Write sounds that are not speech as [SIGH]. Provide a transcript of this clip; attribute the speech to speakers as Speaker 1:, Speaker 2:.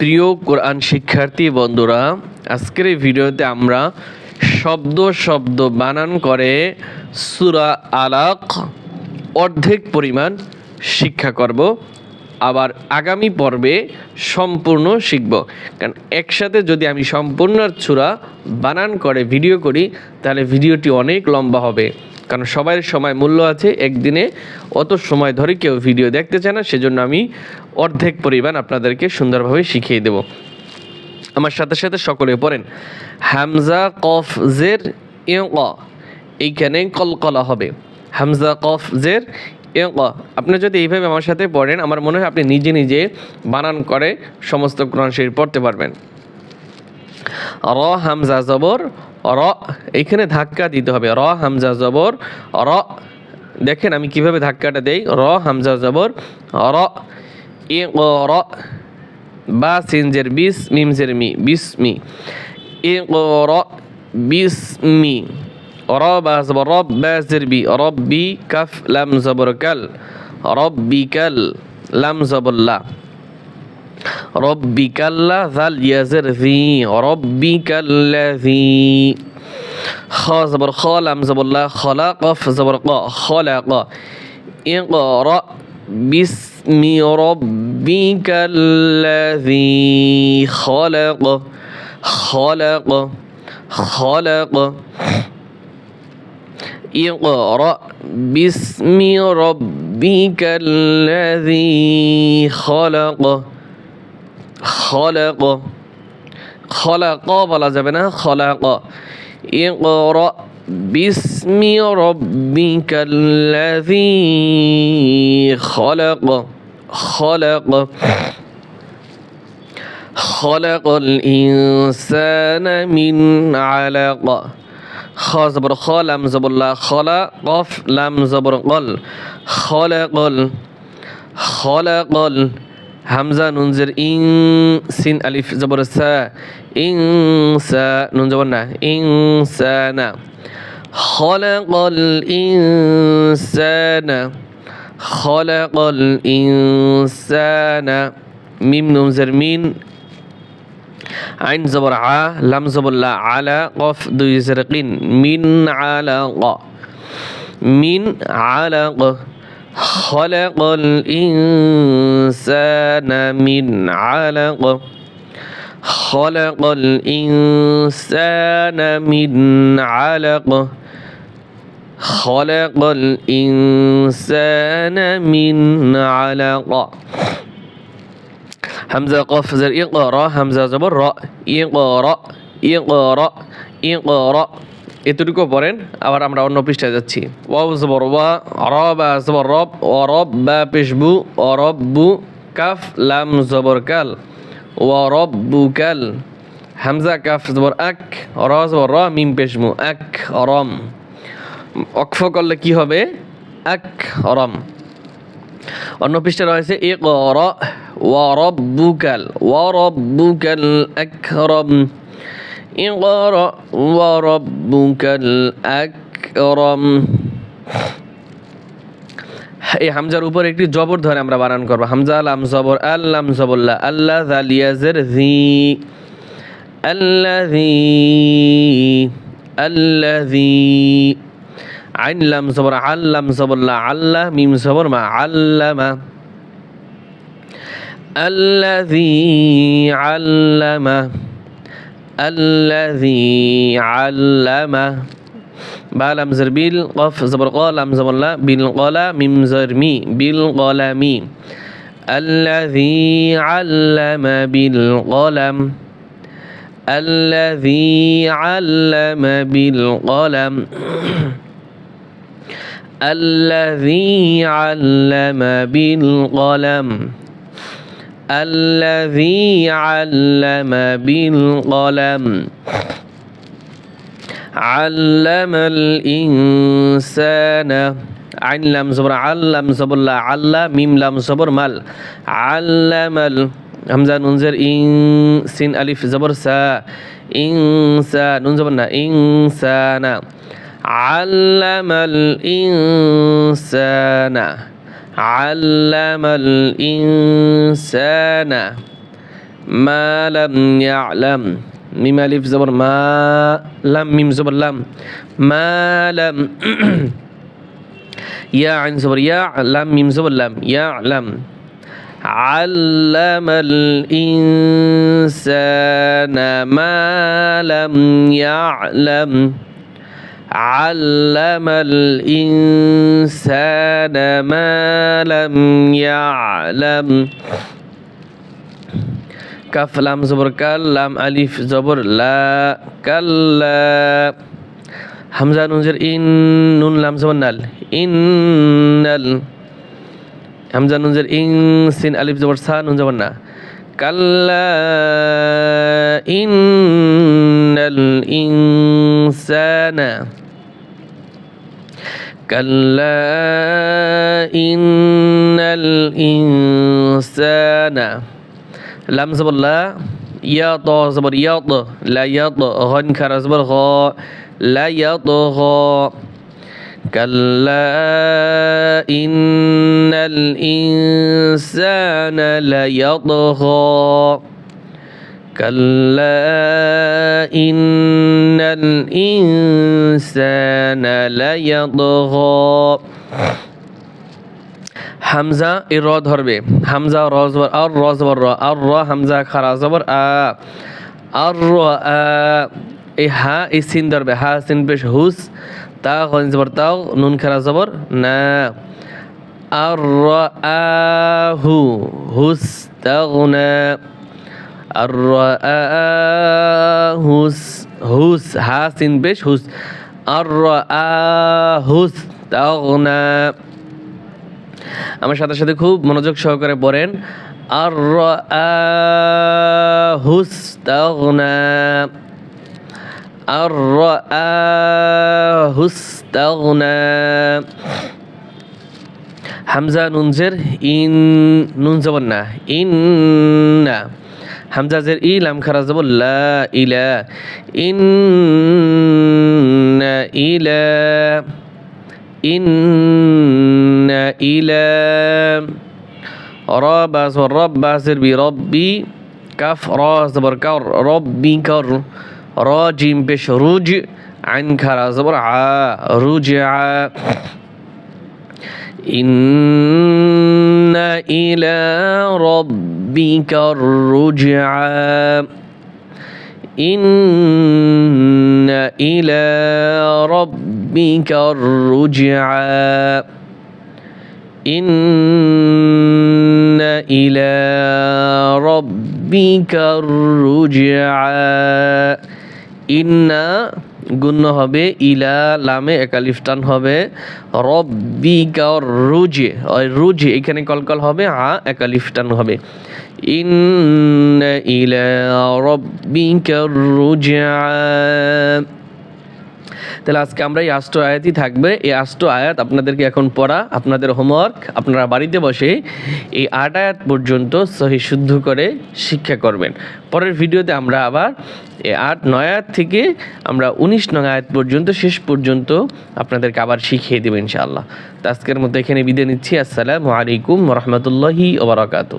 Speaker 1: প্রিয় কোরআন শিক্ষার্থী বন্ধুরা, আজকের এই ভিডিওতে আমরা শব্দ শব্দ বানান করে সুরা আলাক অর্ধেক পরিমাণ শিক্ষা করব। আবার আগামী পর্বে সম্পূর্ণ শিখব। কারণ একসাথে যদি আমি সম্পূর্ণ সুরা বানান করে, ভিডিও করি, তাহলে ভিডিওটি অনেক লম্বা হবে। কারণ সবার সময় মূল্য আছে একদিনে। অত সময় ধরে কেউ ভিডিও দেখতে চায় না, সেজন্য আমি অর্ধেক পরিমাণ আপনাদেরকে সুন্দরভাবে শিখিয়ে দেব। আমার সাথে সাথে সকলে পড়েন। হামজা কফ জের ক। এইখানে কলকলা হবে। হামজা কফ জের আপনি যদি এইভাবে আমার সাথে পড়েন, আমার মনে হয় আপনি নিজে নিজে বানান করে সমস্ত কোরআন পড়তে পারবেন। র হামজা জবর, র এইখানে ধাক্কা দিতে হবে র হামজা জবর র দেখেন আমি কিভাবে ধাক্কাটা দেই র হামজা জবর র ই র বা সিনজের বিস মিমজের মি বিসমি ই র বিসমি র বা জবর রব বা জের বি রব্বি কাফ লাম জবর কাল রব্বিকাল লাম জবর লা ربك الذي يزر ذي ربك الذي خ زبر خ لم زبر لا خلق ف زبر ق خلق اقرأ باسم ربك الذي خلق خلق خلق اقرأ باسم ربك الذي خلق خلق خلق বলা যাবে না خلق اقرأ باسم ربك الذي خلق خلق خلق الإنسان من علق. خ زبر خ لم زبر لا خلا قف لم زبر قل. خلق خلق হামজা নুন জের ইং সিন আলিফ জবর সা ইং সা নুন জবর না ইং সা না خلق الإنسان خلق الإنسان ميم نون زر مين عين زبر ع لم زبر لا على قف দুই زرقين من علق من علق خلق الإنسان من علق. خلق الإنسان من علق. خلق الإنسان من علق. همزة قف زر اقرأ. همزة زبر را اقرأ. اقرأ. اقرأ. এতটুকু পড়েন, আবার আমরা অন্য পৃষ্ঠায় যাচ্ছি। ওয়াও জবর ওয়া রব জবর রব ও রব বা পেশবু ও রব্বু কাফ, লাম জবর কাল ও রব্বু কাল, হামজা কাফ জবর আক, র জবর র, মিম পেশমু আক রম অক্ফ করলে কি হবে? আক রম অন্য পৃষ্ঠে রয়েছে এ কর ওয়ারব্বুকাল ওয়ারব্বুকাল আকরম اقرأ وربك الأكرم এই হামজার উপর একটি জবর ধরে আমরা বানান করবো হামজা লাম জবর আল্লাম জবল্লা আল্লাহ জালিয়াজের জি আল্লাহি আল্লাহি আইন লাম জবর আল্লাম জবল্লা আল্লাহ মিম জবর মা আল্লামা الذي علم الذي علم بالم زر بيل قف زبر قال زبر لا بالقلم ميم زر مي. الذي علم بالقلم. الذي علم بالقلم. الذي علم بالقلم. الذي علم بالقلم علم الإنسان عين لم زبر علم زبر لا عل ميم لم زبر مل علم ال همزة ننزر إن سين ألف زبر سا إنسان نون زبر إنسان علم الإنسان علم الإنسان ما لم يعلم. ميم ألف زبر ما لم ميم زبر لم. ما لم [CLEARS THROAT] يا عين زبر يا لم ميم زبر لم. يعلم. علم الإنسان ما لم يعلم. علم الإنسان ما لم يعلم كف لام زبر كلام ألف زبر لا كلا حمزة ننزر إن نون لام زبر نال إن نال حمزة ننزر إن سين ألف زبر سا نون زبر نا كلا إن الإنسان كلا إن الإنسان لم زبر لا يا طا زبر يا طا لا يا طا غن كر زبر غا لا يطغى كلا إن الإنسان ليطغى كلا إن الإنسان ليطغى হামজা এ র ধরবে হামজা র জবর আর র জবর র আর র হামজা খারা জবর আ আর র আ এই হা এই সিন ধরবে হা সিন পেশ হুস তা গন জবর তাও নুন খারা জবর না আর র আহু হুস তাগনা আর হুস হুস হা সিন পেশ হুস। আর হুস তাগনা। আমার সাথে সাথে খুব মনোযোগ সহকারে পড়েন। আর হুস্তাগনা আর হুস হুস্তাগনা হামজা নুনজের ইন, নুন জবর না ইন না হামজাজের ই লাম খারাজ দেবো লা ইলা ইন ইলা ইন ইলা। রবাস রব্বাসের বি রব্বি, কাফ রস জবর কার রব্বি কর র জিম পেশ রুজ, আইন খারা জবর আ রুজ আ। ইন্না ইলা। ربك الرجعى إن إلى ربك الرجعى إن إلى ربك الرجعى إن গুণ্য হবে ইলা লামে একালিফ টান হবে রব্বিকা রুজে ওই রুজে এখানে কলকল হবে আ একালিফ টান হবে ইন ইলা রব্বিকা রুজা তাহলে আজকে আমরা এই আষ্ট আয়াতই থাকবে। এই আষ্ট আয়াত আপনাদেরকে এখন পড়া, আপনাদের হোমওয়ার্ক আপনারা বাড়িতে বসে এই আট আয়াত পর্যন্ত সহি শুদ্ধ করে শিক্ষা করবেন। পরের ভিডিওতে আমরা আবার এই আট, নয় আয়াত থেকে আমরা উনিশ নয় আয়াত পর্যন্ত, শেষ পর্যন্ত আপনাদেরকে আবার শিখিয়ে দেবো ইনশাআল্লাহ। তো আজকের মতো এখানে বিদায় নিচ্ছি। আসসালামু আলাইকুম রহমতুল্লাহি ওবরাকাতু